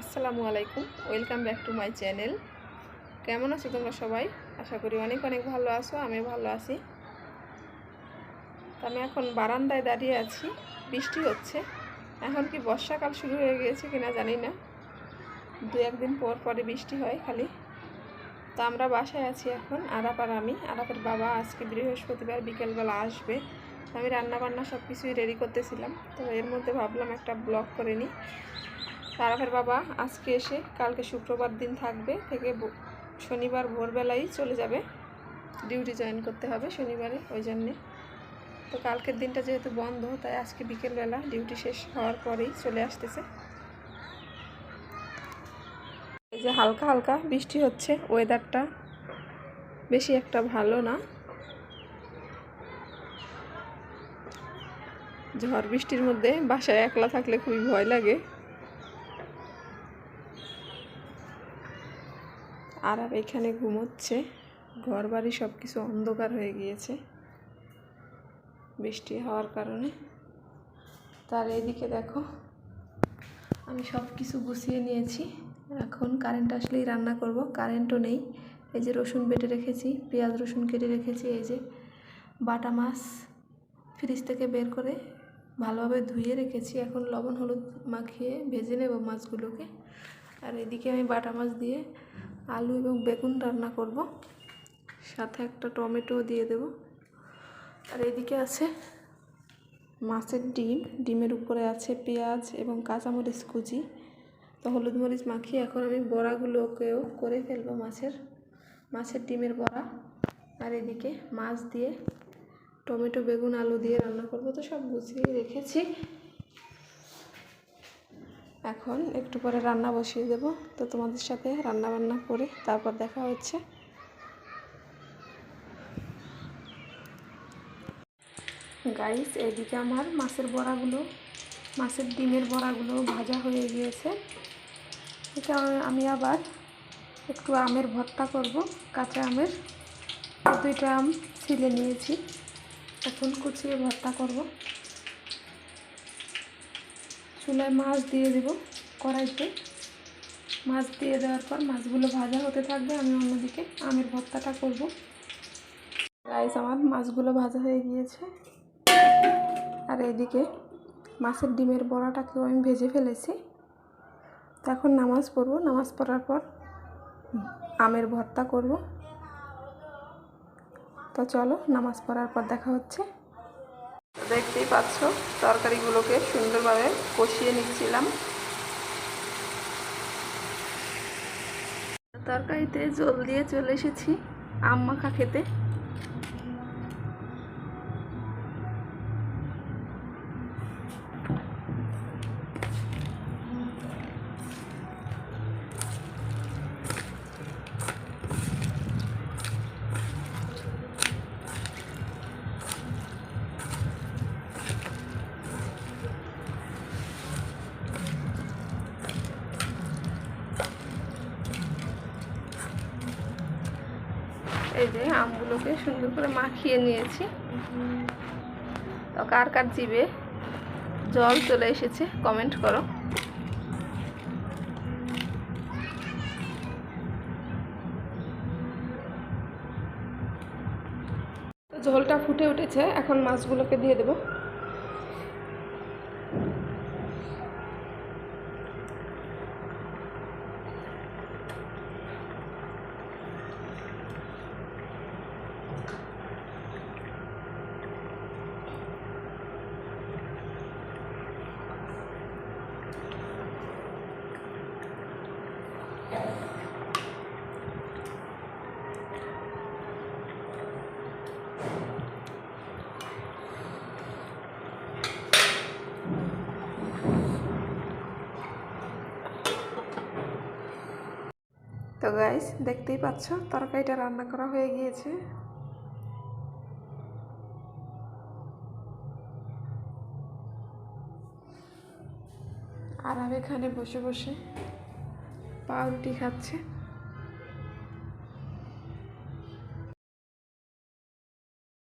আসসালামু আলাইকুম। Welcome back to my channel কেমন আছো তোমরা সবাই? আশা করি অনেক অনেক ভালো আছো, আমি ভালো আছি। আমি এখন বারান্দায় দাঁড়িয়ে আছি, বৃষ্টি হচ্ছে। এখন কি বর্ষাকাল শুরু হয়ে গিয়েছে কিনা জানি না। দু একদিন পর পরে বৃষ্টি হয় খালি। তো আমরা বাসায় আছি এখন, আরাপ আর আমি। আরাপের বাবা আজকে বৃহস্পতিবার বিকেলবেলা আসবে। আমি রান্না বান্না সব কিছুই রেডি করতেছিলাম। তো এর মধ্যে ভাবলাম একটা ব্লগ করে নিই। তারাফের বাবা আজকে এসে কালকে শুক্রবার দিন থাকবে থেকে শনিবার ভোরবেলাই চলে যাবে। ডিউটি জয়েন করতে হবে শনিবারে, ওই জন্যে। তো কালকের দিনটা যেহেতু বন্ধ, তাই আজকে বিকেলবেলা ডিউটি শেষ হওয়ার পরেই চলে আসতেছে। এই যে হালকা হালকা বৃষ্টি হচ্ছে ওয়েদারটা বেশি একটা ভালো না। ঝড় বৃষ্টির মধ্যে বাসায় একলা থাকলে খুবই ভয় লাগে। আর এখানে ঘুমোচ্ছে। ঘর বাড়ি সব কিছু অন্ধকার হয়ে গিয়েছে। বৃষ্টি হওয়ার কারণে। তার এইদিকে দেখো, আমি সব কিছু গুছিয়ে নিয়েছি। এখন কারেন্ট আসলেই রান্না করব কারেন্টও নেই। এই যে রসুন বেটে রেখেছি, পেঁয়াজ রসুন কেটে রেখেছি, এই যে বাটা মাছ ফ্রিজ থেকে বের করে ভালোভাবে ধুয়ে রেখেছি। এখন লবণ, হলুদ মাখিয়ে ভেজে নেব মাছগুলোকে। আর এদিকে আমি বাটা মাছ দিয়ে আলু এবং বেগুন রান্না করব। সাথে একটা টমেটো দিয়ে দেব। আর এদিকে আছে মাছের ডিম। ডিমের উপরে আছে পেঁয়াজ এবং কাঁচামরিচ কুচি। তো হলুদ মরিচ মাখিয়ে এখন আমি বড়াগুলোকেও করে ফেলব মাছের মাছের ডিমের বড়া। আর এদিকে মাছ দিয়ে টমেটো, বেগুন, আলু দিয়ে রান্না করব। তো সব গুছিয়ে রেখেছি। এখন একটু পরে রান্না বসিয়ে দেব। তো তোমাদের সাথে রান্না বান্না করে তারপর দেখা হচ্ছে। গাইস এদিকে আমার মাছের বড়াগুলো, মাছের ডিমের বড়াগুলো ভাজা হয়ে গিয়েছে। এটা আমি আবার একটু আমের ভর্তা করব, কাঁচা আমের। দুইটা আম ছিলে নিয়েছি। এখন কুচিয়ে ভর্তা করব। চুলায় মাছ দিয়ে দেব কড়াইতে। মাছ দিয়ে দেওয়ার পর মাছগুলো ভাজা হতে থাকবে, আমি অন্যদিকে আমের ভর্তাটা করব। রাইস আমার মাছগুলো ভাজা হয়ে গিয়েছে। আর এইদিকে মাছের ডিমের বড়াটাকেও আমি ভেজে ফেলেছি। এখন নামাজ পড়ব। নামাজ পড়ার পর আমের ভর্তা করব। তো চলো, নামাজ পড়ার পর দেখা হচ্ছে। দেখতেই পাচ্ছ তরকারিগুলোকে সুন্দরভাবে কষিয়ে নিচ্ছিলাম। তরকারিতে জল দিয়ে চলে এসেছি আম মাখা খেতে। এই যে আমগুলোকে সুন্দর করে মাখিয়ে নিয়েছি। তো কার কার জিবে জল চলে এসেছে কমেন্ট করো। ঝোলটা ফুটে উঠেছে, এখন মাছগুলোকে দিয়ে দেবো। তো গাইস দেখতেই পাচ্ছ তরকারিটা রান্না করা হয়ে গিয়েছে। আর আমি এখানে বসে বসে পাউরুটি খাচ্ছে।